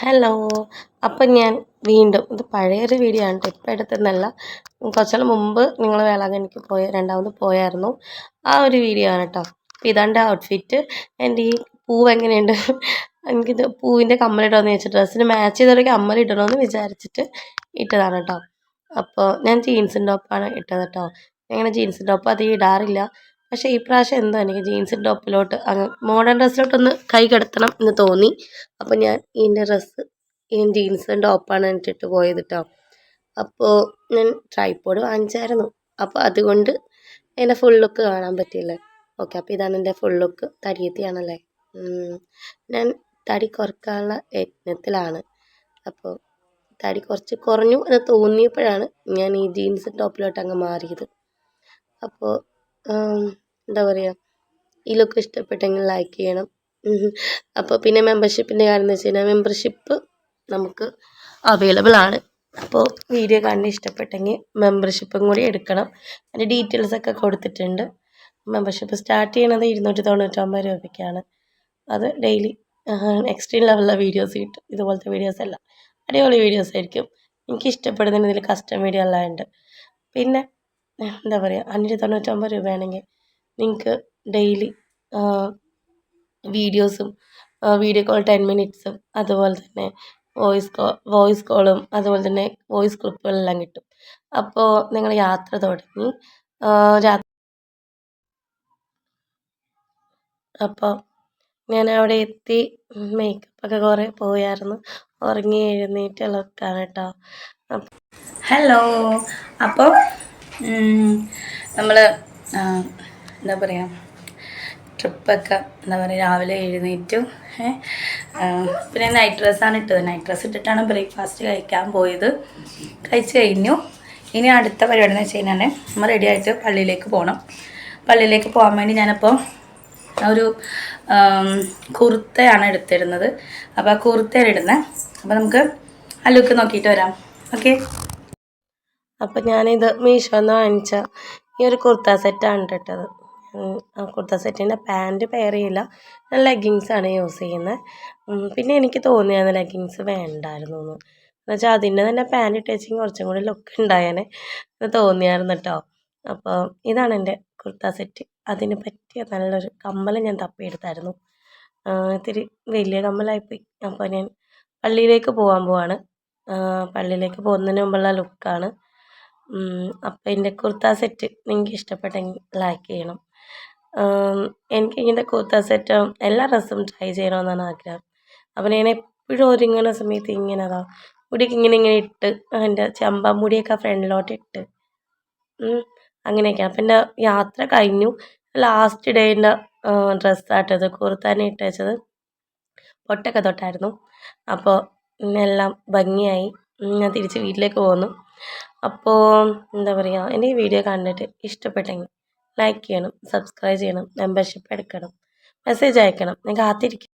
Hello അപ്പം ഞാൻ വീണ്ടും ഇത് പഴയൊരു വീഡിയോ ആണ് ഇപ്പം എടുത്തെന്നല്ല നാൾ മുമ്പ് നിങ്ങൾ വേളാങ്കണ്ണിക്ക് പോയ രണ്ടാമത് പോയായിരുന്നു. ആ ഒരു വീഡിയോ ആണ് കേട്ടോ അപ്പോൾ ഇതാണ്ട് ഔട്ട്ഫിറ്റ് എന്റെ ഈ പൂവ് എങ്ങനെയുണ്ട്? എനിക്കിത് പൂവിന്റെ കമ്മലിടണമെന്ന് വെച്ചിട്ട് ഡ്രസ്സിന് മാച്ച് ചെയ്തൊരു കമ്മലിടണമെന്ന് വിചാരിച്ചിട്ട് ഇട്ടതാണ് കേട്ടോ അപ്പോൾ ഞാൻ ജീൻസിന്റെ ടോപ്പാണ് ഇട്ടത് കേട്ടോ അങ്ങനെ ജീൻസിന്റെ ടോപ്പ് അത് ഇടാറില്ല. പക്ഷേ ഈ പ്രാവശ്യം എന്തോ എനിക്ക് ജീൻസിന്റെ ടോപ്പിലോട്ട് അങ്ങ് മോഡേൺ ഡ്രസ്സിലോട്ടൊന്ന് കൈ കടത്തണം എന്ന് തോന്നി. അപ്പോൾ ഞാൻ ഇതിന്റെ ഡ്രസ്സ് ഈ ജീൻസും ടോപ്പാണ് ഇട്ടിട്ട് പോയത് കേട്ടോ അപ്പോൾ ഞാൻ ട്രൈപ്പോഡ് വാങ്ങിച്ചായിരുന്നു. അപ്പോൾ അതുകൊണ്ട് എന്റെ ഫുൾ ലുക്ക് കാണാൻ പറ്റിയില്ല. ഓക്കെ അപ്പോൾ ഇതാണ് എന്റെ ഫുൾ ലുക്ക്. തടിയത്തിയാണല്ലേ? ഞാൻ തടി കുറക്കാനുള്ള യജ്ഞത്തിലാണ് അപ്പോൾ തടി കുറച്ച് കുറഞ്ഞു എന്ന് തോന്നിയപ്പോഴാണ് ഞാൻ ഈ ജീൻസ് ടോപ്പിലോട്ട് അങ്ങ് മാറിയത്. അപ്പോൾ എന്താ പറയുക ഈ ലുക്ക് ഇഷ്ടപ്പെട്ടെങ്കിൽ ലൈക്ക് ചെയ്യണം. അപ്പോൾ പിന്നെ മെമ്പർഷിപ്പിന്റെ കാര്യം എന്ന് വെച്ച് കഴിഞ്ഞാൽ മെമ്പർഷിപ്പ് നമുക്ക് അവൈലബിൾ ആണ്. അപ്പോൾ വീഡിയോ കണ്ട് ഇഷ്ടപ്പെട്ടെങ്കിൽ മെമ്പർഷിപ്പും കൂടി എടുക്കണം. അതിന്റെ ഡീറ്റെയിൽസ് ഒക്കെ കൊടുത്തിട്ടുണ്ട്. മെമ്പർഷിപ്പ് സ്റ്റാർട്ട് ചെയ്യണത് ഇരുന്നൂറ്റി തൊണ്ണൂറ്റൊമ്പത് രൂപയ്ക്കാണ്. അത് ഡെയിലി എക്സ്ട്രീം ലെവലിലെ വീഡിയോസ് കിട്ടും. ഇതുപോലത്തെ വീഡിയോസ് എല്ലാം. അടിപൊളി വീഡിയോസ് ആയിരിക്കും. എനിക്ക് ഇഷ്ടപ്പെടുന്നതിന് ഇതിൽ കസ്റ്റം വീഡിയോ എല്ലാം ഉണ്ട്. പിന്നെ എന്താ പറയുക അഞ്ഞൂറ്റി തൊണ്ണൂറ്റൊമ്പത് രൂപയാണെങ്കിൽ നിങ്ങൾക്ക് ഡെയിലി വീഡിയോസും വീഡിയോ കോൾ ടെൻ മിനിറ്റ്സും അതുപോലെ തന്നെ വോയിസ് കോ വോയിസ് കോളും അതുപോലെ തന്നെ വോയിസ് ക്ലിപ്പുകളെല്ലാം കിട്ടും. അപ്പോൾ നിങ്ങൾ യാത്ര തുടങ്ങി അപ്പോൾ ഞാൻ അവിടെ എത്തി മേക്കപ്പൊക്കെ കുറേ പോയായിരുന്നു ഉറങ്ങി എഴുന്നേറ്റ് ലുക്കാണ് കേട്ടോ ഹലോ അപ്പോൾ നമ്മൾ എന്താ പറയുക ട്രിപ്പൊക്കെ എന്താ പറയുക രാവിലെ എഴുന്നേറ്റു പിന്നെ നൈറ്റ് ഡ്രസ്സാണ് ഇട്ടത്. നൈറ്റ് ഡ്രസ്സ് ഇട്ടിട്ടാണ് ബ്രേക്ക്ഫാസ്റ്റ് കഴിക്കാൻ പോയത്. കഴിച്ചു കഴിഞ്ഞു. ഇനി അടുത്ത പരിപാടി എന്ന് വെച്ച് കഴിഞ്ഞാൽ നമ്മൾ റെഡി ആയിട്ട് പള്ളിയിലേക്ക് പോകണം പള്ളിയിലേക്ക് പോകാൻ വേണ്ടി ഞാനിപ്പോൾ ഒരു കുർത്തയാണ് എടുത്തിരുന്നത് അപ്പോൾ ആ കുർത്തയാണ് ഇടുന്നത് അപ്പോൾ നമുക്ക് ആ ലുക്ക് നോക്കിയിട്ട് വരാം. ഓക്കെ അപ്പോൾ ഞാനിത് മീഷോന്ന് വാങ്ങിച്ച ഈ ഒരു കുർത്ത സെറ്റാണ് ഇട്ടത്. കുർത്ത സെറ്റിന്റെ പാന്റ് പെയർ ചെയ്യില്ല. ഞാൻ ലെഗിങ്സാണ് യൂസ് ചെയ്യുന്നത് പിന്നെ എനിക്ക് തോന്നിയാണ് ലെഗിങ്സ് വേണ്ടായിരുന്നു എന്ന് എന്നുവെച്ചാൽ അതിന്റെ തന്നെ പാന്റ് ഇട്ട് വെച്ചെങ്കിൽ കുറച്ചും കൂടി ലുക്ക് ഉണ്ടായേനെ എന്ന് തോന്നിയായിരുന്നു കേട്ടോ അപ്പോൾ ഇതാണ് എന്റെ കുർത്ത സെറ്റ് അതിന് പറ്റിയ നല്ലൊരു കമ്മൽ ഞാൻ തപ്പിയെടുത്തായിരുന്നു. ഇത്തിരി വലിയ കമ്മലായിപ്പോയി. അപ്പോൾ ഞാൻ പള്ളിയിലേക്ക് പോകാൻ പോവാണ്. പള്ളിയിലേക്ക് പോകുന്നതിന് മുമ്പുള്ള ലുക്കാണ് അപ്പോൾ എന്റെ കുർത്ത സെറ്റ് നിങ്ങൾക്ക് ഇഷ്ടപ്പെട്ടെങ്കിൽ ലൈക്ക് ചെയ്യണം. എനിക്ക് ഇങ്ങനത്തെ കുർത്ത സെറ്റ് എല്ലാ ഡ്രസ്സും ട്രൈ ചെയ്യണമെന്നാണ് ആഗ്രഹം. അപ്പം ഞാൻ എപ്പോഴും ഒരുങ്ങുന്ന സമയത്ത് ഇങ്ങനെ അതാ മുടിയൊക്കെ ഇങ്ങനെ ഇങ്ങനെ ഇട്ട് എന്റെ ചെമ്പ മുടിയൊക്കെ ഫ്രണ്ടിലോട്ട് ഇട്ട്. അങ്ങനെയൊക്കെയാണ് അപ്പം എന്റെ യാത്ര കഴിഞ്ഞു. ലാസ്റ്റ് ഡേ എന്റെ ഡ്രസ്സായിട്ടത് കുർത്താനെ ഇട്ട് വെച്ചത് പൊട്ടൊക്കെ തൊട്ടായിരുന്നു അപ്പോൾ എല്ലാം ഭംഗിയായി. ഞാൻ തിരിച്ച് വീട്ടിലേക്ക് പോന്നു അപ്പോൾ എന്താ പറയുക എന്റെ ഈ വീഡിയോ കണ്ടിട്ട് ഇഷ്ടപ്പെട്ടെങ്കിൽ ലൈക്ക് ചെയ്യണം സബ്സ്ക്രൈബ് ചെയ്യണം മെമ്പർഷിപ്പ് എടുക്കണം മെസ്സേജ് അയക്കണം. ഞാൻ കാത്തിരിക്കും.